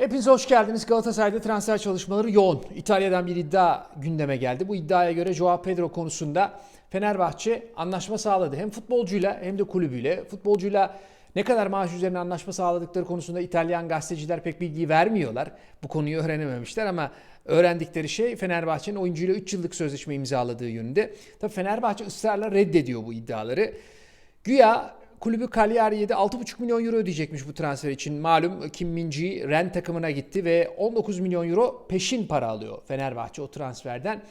Hepiniz hoş geldiniz. Galatasaray'da transfer çalışmaları yoğun. İtalya'dan bir iddia gündeme geldi. Bu iddiaya göre Joao Pedro konusunda Fenerbahçe anlaşma sağladı. Hem futbolcuyla hem de kulübüyle. Futbolcuyla ne kadar maaş üzerine anlaşma sağladıkları konusunda İtalyan gazeteciler pek bilgi vermiyorlar. Bu konuyu öğrenememişler ama öğrendikleri şey Fenerbahçe'nin oyuncuyla 3 yıllık sözleşme imzaladığı yönünde. Tabii Fenerbahçe ısrarla reddediyor bu iddiaları. Güya kulübü Cagliari'ye de 6,5 milyon euro ödeyecekmiş bu transfer için. Malum Kim Min-ji Ren takımına gitti ve 19 milyon euro peşin para alıyor Fenerbahçe o transferden.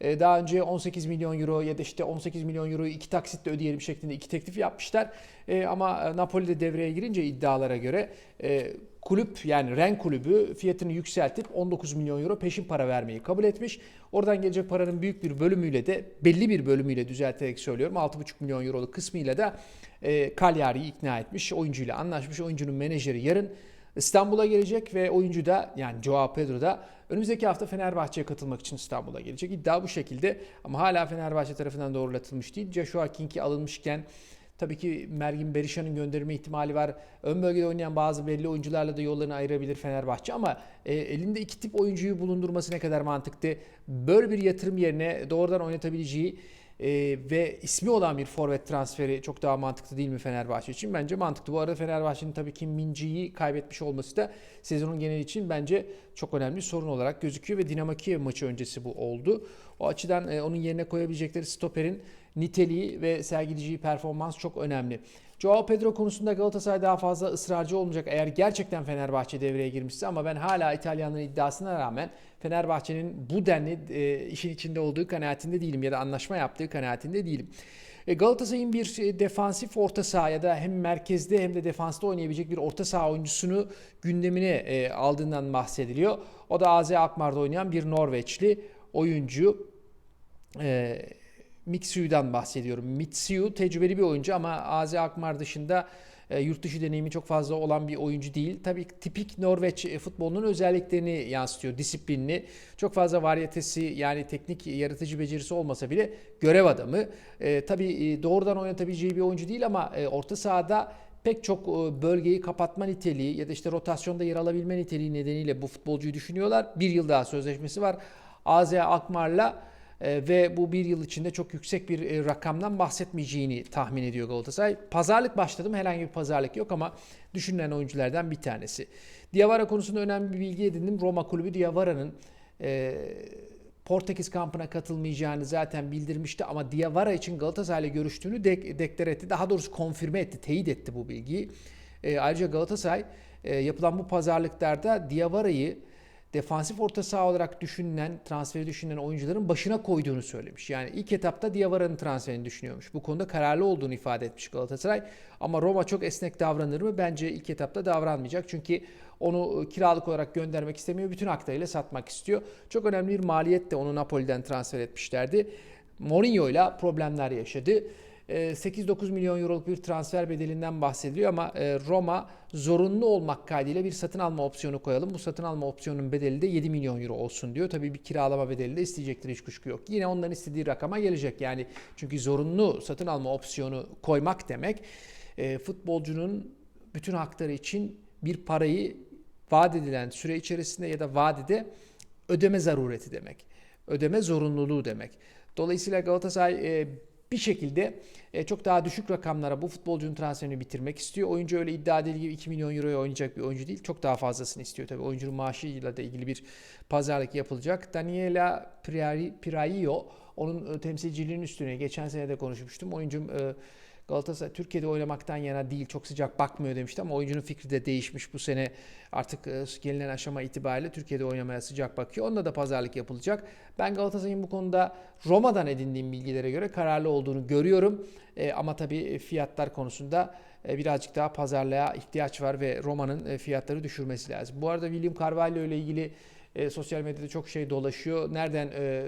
Ee, Daha önce 18 milyon euro ya da işte 18 milyon euroyu iki taksitle ödeyelim şeklinde iki teklif yapmışlar. Ee, Ama Napoli de devreye girince iddialara göre e, kulüp yani Ren kulübü fiyatını yükseltip 19 milyon euro peşin para vermeyi kabul etmiş. Oradan gelecek paranın büyük bir bölümüyle de belli bir bölümüyle düzelterek söylüyorum 6,5 milyon euroluk kısmıyla da e, Cagliari'yi ikna etmiş. Oyuncuyla anlaşmış. Oyuncunun menajeri yarın İstanbul'a gelecek ve oyuncu da yani Joao Pedro da önümüzdeki hafta Fenerbahçe'ye katılmak için İstanbul'a gelecek. İddia bu şekilde ama hala Fenerbahçe tarafından doğrulatılmış değil. Joshua King'i alınmışken Tabii ki Mergin Berisha'nın gönderme ihtimali var. Ön bölgede oynayan bazı belli oyuncularla da yollarını ayırabilir Fenerbahçe ama e, elinde iki tip oyuncuyu bulundurması ne kadar mantıklı. Böyle bir yatırım yerine doğrudan oynatabileceği e, ve ismi olan bir forvet transferi çok daha mantıklı değil mi Fenerbahçe için? Bence mantıklı. Bu arada Fenerbahçe'nin tabii ki Minci'yi kaybetmiş olması da sezonun geneli için bence çok önemli sorun olarak gözüküyor ve Dinamo Kiev maçı öncesi bu oldu. O açıdan e, onun yerine koyabilecekleri stoperin niteliği ve sergileyeceği performans çok önemli. Joao Pedro konusunda Galatasaray daha fazla ısrarcı olmayacak eğer gerçekten Fenerbahçe devreye girmişse ama ben hala İtalyanların iddiasına rağmen Fenerbahçe'nin bu denli e, işin içinde olduğu kanaatinde değilim ya da anlaşma yaptığı kanaatinde değilim. E, Galatasaray'ın bir e, defansif orta saha ya da hem merkezde hem de defansta oynayabilecek bir orta saha oyuncusunu gündemine e, aldığından bahsediliyor. O da AZ Alkmaar'da oynayan bir Norveçli oyuncu. E, Mitsu'dan bahsediyorum. Mitsu tecrübeli bir oyuncu ama AZ Alkmaar dışında e, yurt dışı deneyimi çok fazla olan bir oyuncu değil. Tabii tipik Norveç e, futbolunun özelliklerini yansıtıyor. Disiplinli, çok fazla varyetesi yani teknik yaratıcı becerisi olmasa bile görev adamı. E, tabii e, doğrudan oynatabileceği bir oyuncu değil ama e, orta sahada pek çok bölgeyi kapatma niteliği ya da işte rotasyonda yer alabilme niteliği nedeniyle bu futbolcuyu düşünüyorlar. Bir yıl daha sözleşmesi var. AZ Alkmaar'la e, ve bu bir yıl içinde çok yüksek bir e, rakamdan bahsetmeyeceğini tahmin ediyor Galatasaray. Pazarlık başladı mı? Herhangi bir pazarlık yok ama düşünülen oyunculardan bir tanesi. Diawara konusunda önemli bir bilgi edindim. Roma kulübü Diawara'nın e, Portekiz kampına katılmayacağını zaten bildirmişti ama Diawara için Galatasaray'la görüştüğünü dek, deklar etti. Daha doğrusu konfirme etti, teyit etti bu bilgiyi. E, ayrıca Galatasaray e, yapılan bu pazarlıklarda Diawara'yı defansif orta saha olarak düşünülen, transferi düşünülen oyuncuların başına koyduğunu söylemiş. Yani ilk etapta Diawara'nın transferini düşünüyormuş. Bu konuda kararlı olduğunu ifade etmiş Galatasaray. Ama Roma çok esnek davranır mı? Bence ilk etapta davranmayacak. Çünkü onu kiralık olarak göndermek istemiyor. Bütün haklarıyla satmak istiyor. Çok önemli bir maliyet de onu Napoli'den transfer etmişlerdi. Mourinho ile problemler yaşadı. 8-9 milyon euroluk bir transfer bedelinden bahsediliyor ama e, Roma zorunlu olmak kaydıyla bir satın alma opsiyonu koyalım. Bu satın alma opsiyonunun bedeli de 7 milyon euro olsun diyor. Tabii bir kiralama bedeli de isteyecektir hiç kuşku yok. Yine onların istediği rakama gelecek yani çünkü zorunlu satın alma opsiyonu koymak demek e, futbolcunun bütün hakları için bir parayı vaat edilen süre içerisinde ya da vadede ödeme zarureti demek. Ödeme zorunluluğu demek. Dolayısıyla Galatasaray e, bir şekilde e, çok daha düşük rakamlara bu futbolcunun transferini bitirmek istiyor. Oyuncu öyle iddia edildiği gibi 2 milyon euroya oynayacak bir oyuncu değil. Çok daha fazlasını istiyor tabii. Oyuncunun maaşıyla da ilgili bir pazarlık yapılacak. Daniela Piraio onun e, temsilciliğinin üstüne geçen sene de konuşmuştum. Oyuncum e, Galatasaray Türkiye'de oynamaktan yana değil çok sıcak bakmıyor demişti ama oyuncunun fikri de değişmiş bu sene artık e, gelinen aşama itibariyle Türkiye'de oynamaya sıcak bakıyor. Onunla da pazarlık yapılacak. Ben Galatasaray'ın bu konuda Roma'dan edindiğim bilgilere göre kararlı olduğunu görüyorum. E, ama tabii fiyatlar konusunda e, birazcık daha pazarlığa ihtiyaç var ve Roma'nın e, fiyatları düşürmesi lazım. Bu arada William Carvalho ile ilgili e, sosyal medyada çok şey dolaşıyor. Nereden e,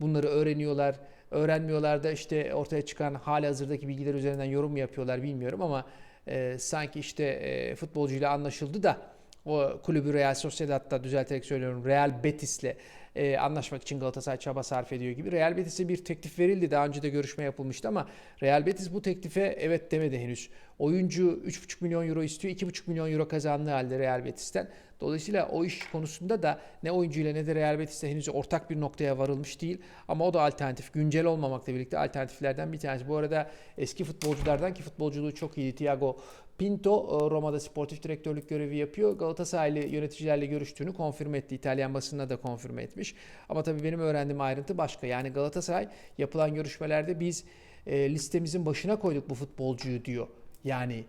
bunları öğreniyorlar? Öğrenmiyorlar da işte ortaya çıkan hali hazırdaki bilgiler üzerinden yorum mu yapıyorlar bilmiyorum ama e, sanki işte e, futbolcuyla anlaşıldı da o kulübü Real Sociedad'da düzelterek söylüyorum Real Betis'le e, anlaşmak için Galatasaray çaba sarf ediyor gibi. Real Betis'e bir teklif verildi. Daha önce de görüşme yapılmıştı ama Real Betis bu teklife evet demedi henüz. Oyuncu 3,5 milyon euro istiyor. 2,5 milyon euro kazandığı halde Real Betis'ten. Dolayısıyla o iş konusunda da ne oyuncuyla ne de Real Betis'te henüz ortak bir noktaya varılmış değil. Ama o da alternatif. Güncel olmamakla birlikte alternatiflerden bir tanesi. Bu arada eski futbolculardan ki futbolculuğu çok iyi. Thiago Pinto e, Roma'da sportif direktörlük görevi yapıyor. Galatasaraylı yöneticilerle görüştüğünü konfirme etti. İtalyan basınına da konfirme etmiş. Ama tabii benim öğrendiğim ayrıntı başka. Yani Galatasaray yapılan görüşmelerde biz e, listemizin başına koyduk bu futbolcuyu diyor. Yani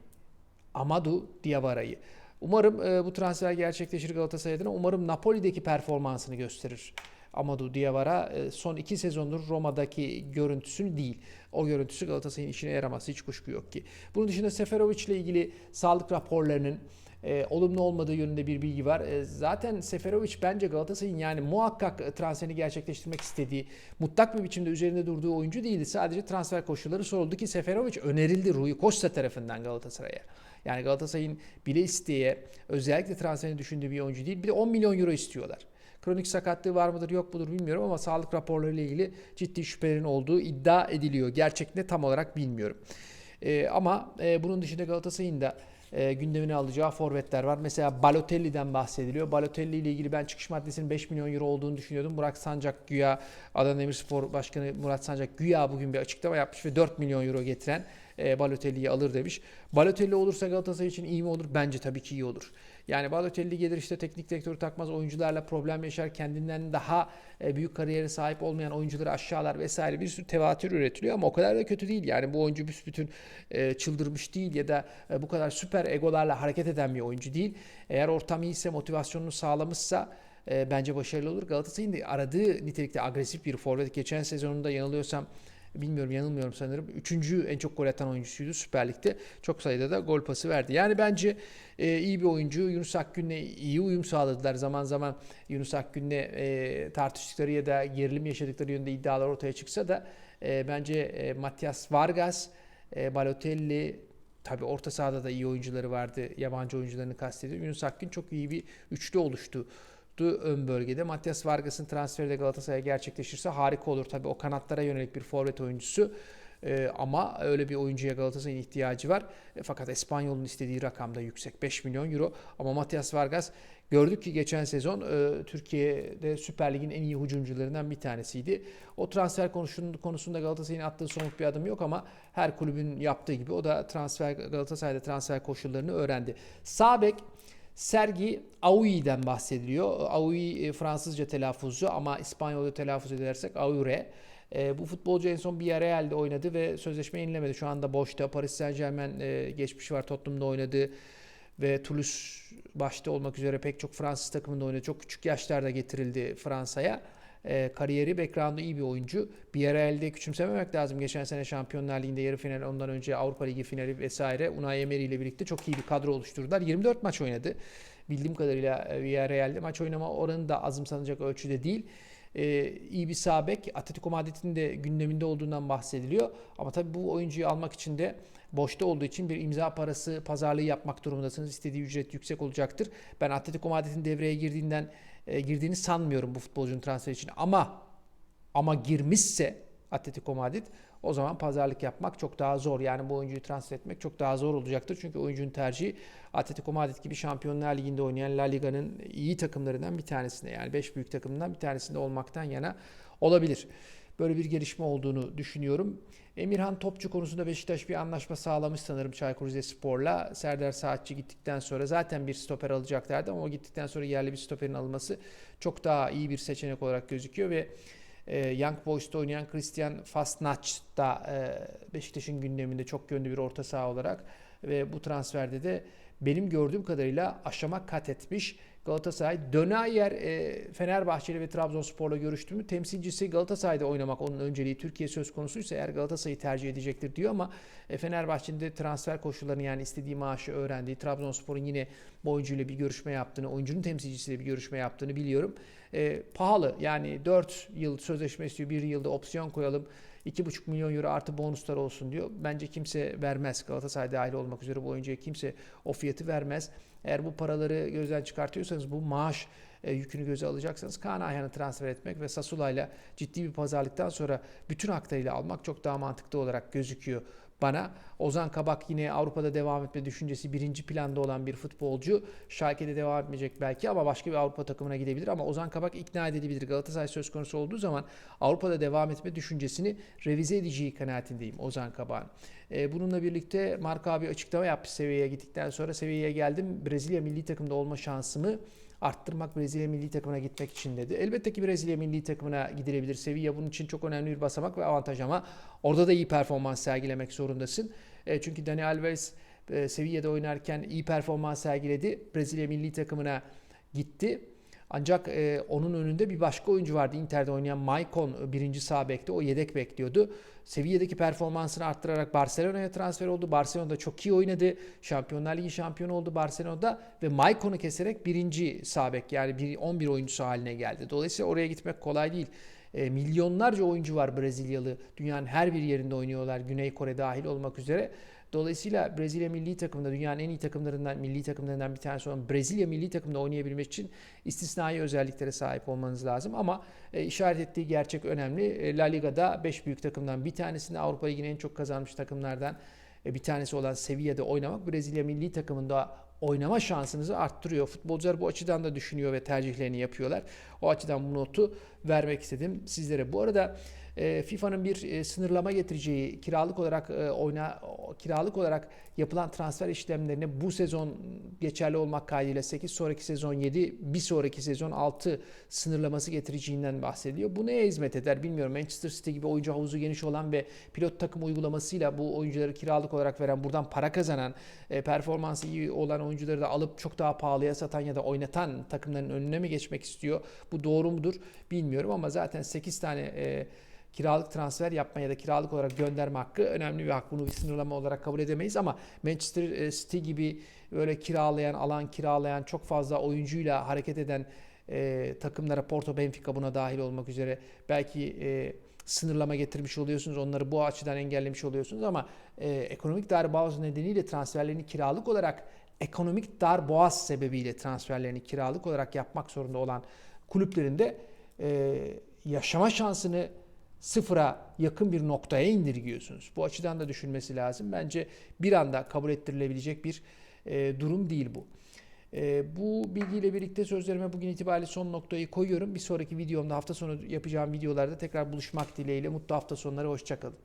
Amadou Diabara'yı. Umarım e, bu transfer gerçekleşir Galatasaray adına. Umarım Napoli'deki performansını gösterir. Amadou Diawara e, son iki sezondur Roma'daki görüntüsünü değil. O görüntüsü Galatasaray'ın işine yaramaz. Hiç kuşku yok ki. Bunun dışında Seferovic ile ilgili sağlık raporlarının e, olumlu olmadığı yönünde bir bilgi var. E, zaten Seferovic bence Galatasaray'ın yani muhakkak transferini gerçekleştirmek istediği, mutlak bir biçimde üzerinde durduğu oyuncu değildi. Sadece transfer koşulları soruldu ki Seferovic önerildi Rui Costa tarafından Galatasaray'a. Yani Galatasaray'ın bile isteye özellikle transferini düşündüğü bir oyuncu değil. Bir de 10 milyon euro istiyorlar. Kronik sakatlığı var mıdır yok mudur bilmiyorum ama sağlık raporları ile ilgili ciddi şüphelerin olduğu iddia ediliyor. Gerçek ne tam olarak bilmiyorum. Ee, ama e, bunun dışında Galatasaray'ın da e, gündemine alacağı forvetler var. Mesela Balotelli'den bahsediliyor. Balotelli ile ilgili ben çıkış maddesinin 5 milyon euro olduğunu düşünüyordum. Murat Sancak güya Adana Demirspor Başkanı Murat Sancak güya bugün bir açıklama yapmış ve 4 milyon euro getiren e, Balotelli'yi alır demiş. Balotelli olursa Galatasaray için iyi mi olur? Bence tabii ki iyi olur. Yani Balotelli gelir işte teknik direktörü takmaz oyuncularla problem yaşar. Kendinden daha e, büyük kariyere sahip olmayan oyuncuları aşağılar vesaire bir sürü tevatür üretiliyor ama o kadar da kötü değil. Yani bu oyuncu büsbütün e, çıldırmış değil ya da e, bu kadar süper egolarla hareket eden bir oyuncu değil. Eğer ortam iyiyse motivasyonunu sağlamışsa bence başarılı olur. Galatasaray'ın aradığı nitelikte agresif bir forvet. Geçen sezonunda yanılıyorsam bilmiyorum yanılmıyorum sanırım. Üçüncü en çok gol atan oyuncusuydu Süper Lig'de. Çok sayıda da gol pası verdi. Yani bence e, iyi bir oyuncu. Yunus Akgün'le iyi uyum sağladılar. Zaman zaman Yunus Akgün'le e, tartıştıkları ya da gerilim yaşadıkları yönde iddialar ortaya çıksa da e, bence e, Matias Vargas, e, Balotelli, Tabi orta sahada da iyi oyuncuları vardı. Yabancı oyuncularını kastediyorum. Yunus Akgün çok iyi bir üçlü oluştu ön bölgede. Matias Vargas'ın transferi de Galatasaray'a gerçekleşirse harika olur. Tabii o kanatlara yönelik bir forvet oyuncusu. Ee, ama öyle bir oyuncuya Galatasaray'ın ihtiyacı var. E, fakat Espanyol'un istediği rakam da yüksek. 5 milyon euro. Ama Matias Vargas gördük ki geçen sezon e, Türkiye'de Süper Lig'in en iyi hücumcularından bir tanesiydi. O transfer konusunda, Galatasaray'ın attığı somut bir adım yok ama her kulübün yaptığı gibi o da transfer Galatasaray'da transfer koşullarını öğrendi. Sabek Sergi Aoui'den bahsediliyor. Aoui e, Fransızca telaffuzu ama İspanyolca telaffuz edersek Aure. E, bu futbolcu en son Villarreal'de oynadı ve sözleşme yenilemedi. Şu anda boşta. Paris Saint Germain e, geçmişi var. Tottenham'da oynadı ve Toulouse başta olmak üzere pek çok Fransız takımında oynadı. Çok küçük yaşlarda getirildi Fransa'ya e, kariyeri, background'u iyi bir oyuncu. Bir yere elde küçümsememek lazım. Geçen sene Şampiyonlar Ligi'nde yarı final, ondan önce Avrupa Ligi finali vesaire Unai Emery ile birlikte çok iyi bir kadro oluşturdular. 24 maç oynadı. Bildiğim kadarıyla e, Villarreal'de maç oynama oranı da azımsanacak ölçüde değil. Ee, iyi bir sağ bek. Atletico Madrid'in de gündeminde olduğundan bahsediliyor. Ama tabii bu oyuncuyu almak için de boşta olduğu için bir imza parası pazarlığı yapmak durumundasınız. İstediği ücret yüksek olacaktır. Ben Atletico Madrid'in devreye girdiğinden e, girdiğini sanmıyorum bu futbolcunun transfer için. Ama ama girmişse Atletico Madrid o zaman pazarlık yapmak çok daha zor. Yani bu oyuncuyu transfer etmek çok daha zor olacaktır. Çünkü oyuncunun tercihi Atletico Madrid gibi Şampiyonlar Ligi'nde oynayan La Liga'nın iyi takımlarından bir tanesinde yani 5 büyük takımından bir tanesinde olmaktan yana olabilir. Böyle bir gelişme olduğunu düşünüyorum. Emirhan Topçu konusunda Beşiktaş bir anlaşma sağlamış sanırım Çaykur Rizespor'la. Serdar Saatçi gittikten sonra zaten bir stoper alacaklardı ama o gittikten sonra yerli bir stoperin alınması çok daha iyi bir seçenek olarak gözüküyor ve e, Young Boys'ta oynayan Christian Fastnac da e, Beşiktaş'ın gündeminde çok yönlü bir orta saha olarak ve bu transferde de benim gördüğüm kadarıyla aşama kat etmiş. Galatasaray Dönayer e, Fenerbahçeli ve Trabzonspor'la görüştüğümü temsilcisi Galatasaray'da oynamak onun önceliği Türkiye söz konusuysa eğer Galatasaray'ı tercih edecektir diyor ama e, Fenerbahçe'nin de transfer koşullarını yani istediği maaşı öğrendiği Trabzonspor'un yine bu oyuncuyla bir görüşme yaptığını, oyuncunun temsilcisiyle bir görüşme yaptığını biliyorum. E, pahalı yani 4 yıl sözleşme istiyor, 1 yılda opsiyon koyalım. 2,5 milyon euro artı bonuslar olsun diyor. Bence kimse vermez. Galatasaray dahil olmak üzere bu oyuncuya kimse o fiyatı vermez. Eğer bu paraları gözden çıkartıyorsanız bu maaş e, yükünü göze alacaksanız Kaan Ayhan'ı transfer etmek ve Sasula ciddi bir pazarlıktan sonra bütün haklarıyla almak çok daha mantıklı olarak gözüküyor bana. Ozan Kabak yine Avrupa'da devam etme düşüncesi birinci planda olan bir futbolcu. Schalke'de devam etmeyecek belki ama başka bir Avrupa takımına gidebilir. Ama Ozan Kabak ikna edilebilir. Galatasaray söz konusu olduğu zaman Avrupa'da devam etme düşüncesini revize edeceği kanaatindeyim Ozan Kabak'ın. E, bununla birlikte Mark abi açıklama yaptı seviyeye gittikten sonra seviyeye geldim. Brezilya milli takımda olma şansımı arttırmak Brezilya milli takımına gitmek için dedi. Elbette ki Brezilya milli takımına gidilebilir. Sevilla bunun için çok önemli bir basamak ve avantaj ama orada da iyi performans sergilemek zorundasın. E, çünkü Dani Alves e, Sevilla'da oynarken iyi performans sergiledi. Brezilya milli takımına gitti. Ancak e, onun önünde bir başka oyuncu vardı. Inter'de oynayan Maicon e, birinci sağ bekti. O yedek bekliyordu. Sevilla'daki performansını arttırarak Barcelona'ya transfer oldu. Barcelona'da çok iyi oynadı. Şampiyonlar Ligi şampiyonu oldu Barcelona'da ve Maicon'u keserek birinci sağ bek yani bir 11 oyuncusu haline geldi. Dolayısıyla oraya gitmek kolay değil. E, milyonlarca oyuncu var Brezilyalı. Dünyanın her bir yerinde oynuyorlar. Güney Kore dahil olmak üzere. Dolayısıyla Brezilya milli takımında dünyanın en iyi takımlarından, milli takımlarından bir tanesi olan Brezilya milli takımda oynayabilmek için istisnai özelliklere sahip olmanız lazım. Ama e, işaret ettiği gerçek önemli. E, La Liga'da 5 büyük takımdan bir tanesinde Avrupa Ligi'nin en çok kazanmış takımlardan e, bir tanesi olan Sevilla'da oynamak Brezilya milli takımında oynama şansınızı arttırıyor. Futbolcular bu açıdan da düşünüyor ve tercihlerini yapıyorlar. O açıdan bu notu vermek istedim sizlere. Bu arada FIFA'nın bir e, sınırlama getireceği kiralık olarak e, oyna kiralık olarak yapılan transfer işlemlerini bu sezon geçerli olmak kaydıyla 8 sonraki sezon 7 bir sonraki sezon 6 sınırlaması getireceğinden bahsediyor. Bu neye hizmet eder bilmiyorum. Manchester City gibi oyuncu havuzu geniş olan ve pilot takım uygulamasıyla bu oyuncuları kiralık olarak veren buradan para kazanan performansı iyi olan oyuncuları da alıp çok daha pahalıya satan ya da oynatan takımların önüne mi geçmek istiyor? Bu doğru mudur bilmiyorum ama zaten 8 tane e, kiralık transfer yapma ya da kiralık olarak gönderme hakkı önemli bir hak. Bunu bir sınırlama olarak kabul edemeyiz ama Manchester City gibi böyle kiralayan, alan kiralayan, çok fazla oyuncuyla hareket eden e, takımlara Porto, Benfica buna dahil olmak üzere belki e, sınırlama getirmiş oluyorsunuz. Onları bu açıdan engellemiş oluyorsunuz ama e, ekonomik darboğaz nedeniyle transferlerini kiralık olarak ekonomik darboğaz sebebiyle transferlerini kiralık olarak yapmak zorunda olan kulüplerin de e, yaşama şansını sıfıra yakın bir noktaya indirgiyorsunuz. Bu açıdan da düşünmesi lazım. Bence bir anda kabul ettirilebilecek bir e, durum değil bu. E, bu bilgiyle birlikte sözlerime bugün itibariyle son noktayı koyuyorum. Bir sonraki videomda hafta sonu yapacağım videolarda tekrar buluşmak dileğiyle. Mutlu hafta sonları, hoşçakalın.